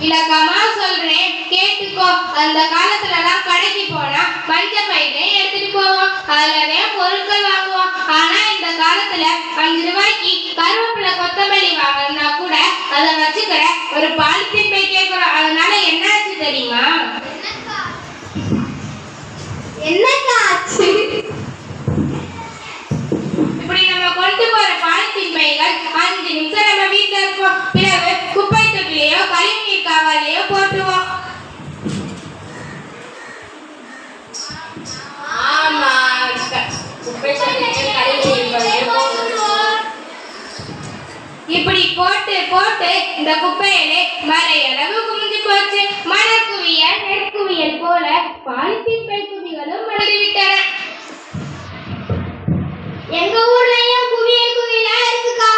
இலக்கமா சொல்றேன் கேட்டுக்கோ. அந்த காலத்துல எல்லாம் கடைக்கு போனா மஞ்ச பையில எடுத்துட்டு போவோம் அதுலவே பொருட்கள் வாங்குவோம் ஆனா இந்த காலத்துல அஞ்சு ரூபாய்க்கு கருவ அதை வச்சுக்கிற ஒரு பாலித்தீன் பை கேட்கிறோம் அதனால என்னாச்சு தெரியுமா? என்னக்கா ஆச்சு இப்படி நம்ம கொண்டு போற பாலித்தீன் பைகள் அஞ்சு நிமிஷம் நம்ம வீட்டுல இருப்போம். பிறகு இப்படி போட்டு போட்டு இந்த குப்பையிலே மலையளவு குமிஞ்சு போச்சு. மணக்குவியல் நெற்குவியல் போல பாலித்தீன் பை குவிகளும் மலர்ந்து விட்டன எங்க ஊர்லயும் குவியல் குவியலா இருக்குக்கா.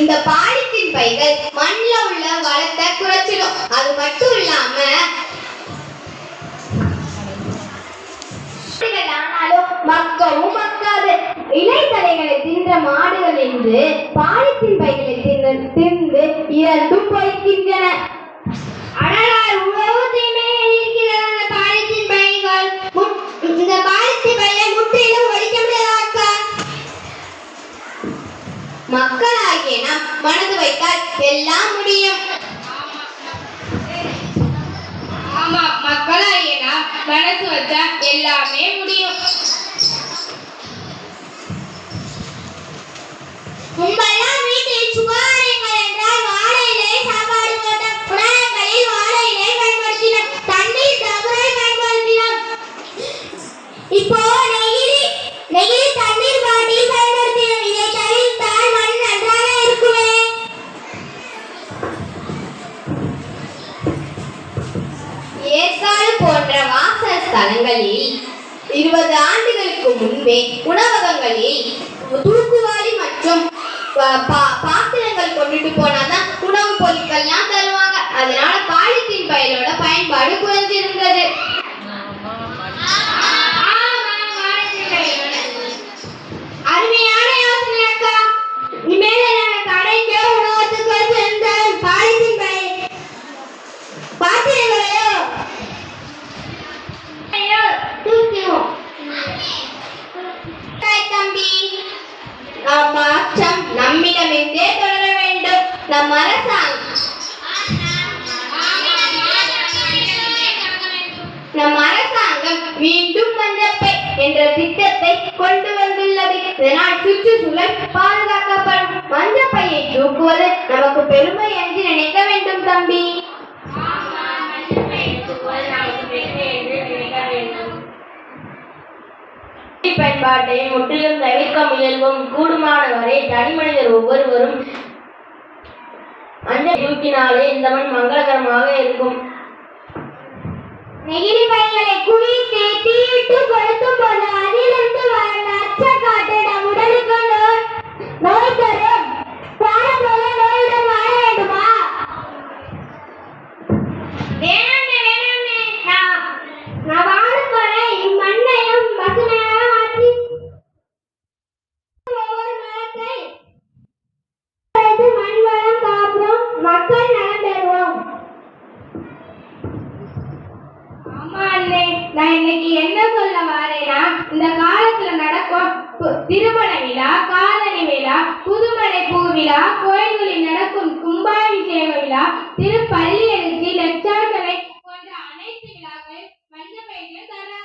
இந்த பாலித்தீன் பைகள் மண்ணில் உள்ள வளத்தை குறைச்சிடும். அது மட்டும் இல்லாம பெற்ற மாடுகள் என்று பாலித்தின் பைகளை தின்று தின்று இறந்தும் போய்க்கின்றன. ஆனால் உழவு தீமையில் இருக்கிறது அந்த பாலித்தின் பைகள். இந்த பாலித்தின் பையை முற்றிலும் ஒழிக்க முடியாதா மக்களாகிய நாம் மனது வைத்தால் எல்லாம் முடியும். ஆமா மக்களாகிய நாம் மனசு வச்சா எல்லாமே முடியும். இப்போ நெகிழி நெகிழி தண்ணீர் பாட்டில் பயன்படுத்தினோம் இதை தவிர்த்தால் மண் நன்றாக இருக்குமே? ஏற்காடு போன்ற வாசல் ஸ்தலங்களில் இருபது ஆண்டுகளுக்கு முன்பே உணவகங்களில் தூக்குவாளி மற்றும் பாத்திரங்கள் கொண்டுட்டு போனாதான் வேண்டும் நம் அரசாங்கம் மீண்டும் மஞ்சப்பை என்ற திட்டத்தை கொண்டு வந்துள்ளது. இதனால் சுற்றுச்சூழல் பாதுகாக்கப்படும். மஞ்சப்பையை தூக்குவது நமக்கு பெருமை என்று நினைக்க வேண்டும் தம்பி. பயன்பாட்டை முற்றிலும் தவிர்க்க முயல்வோம். கூடுமானவரை தனி மனிதர் ஒவ்வொருவரும் அந்த தூக்கினாலே இந்த மண் மங்களகரமாக இருக்கும். நெகிழி பைகளை குவித்து தீயிட்டு இன்னைக்கு என்ன சொல்ல வரேன்னா இந்த காலத்துல நடக்கும் திருமண விழா காதணி விழா புதுமனை பூ விழா கோயில்களில் நடக்கும் கும்பாபிஷேக விழா திருப்பள்ளி எழுச்சி லட்சார்த்தனை போன்ற அனைத்து விழாக்கள் மஞ்சள் தர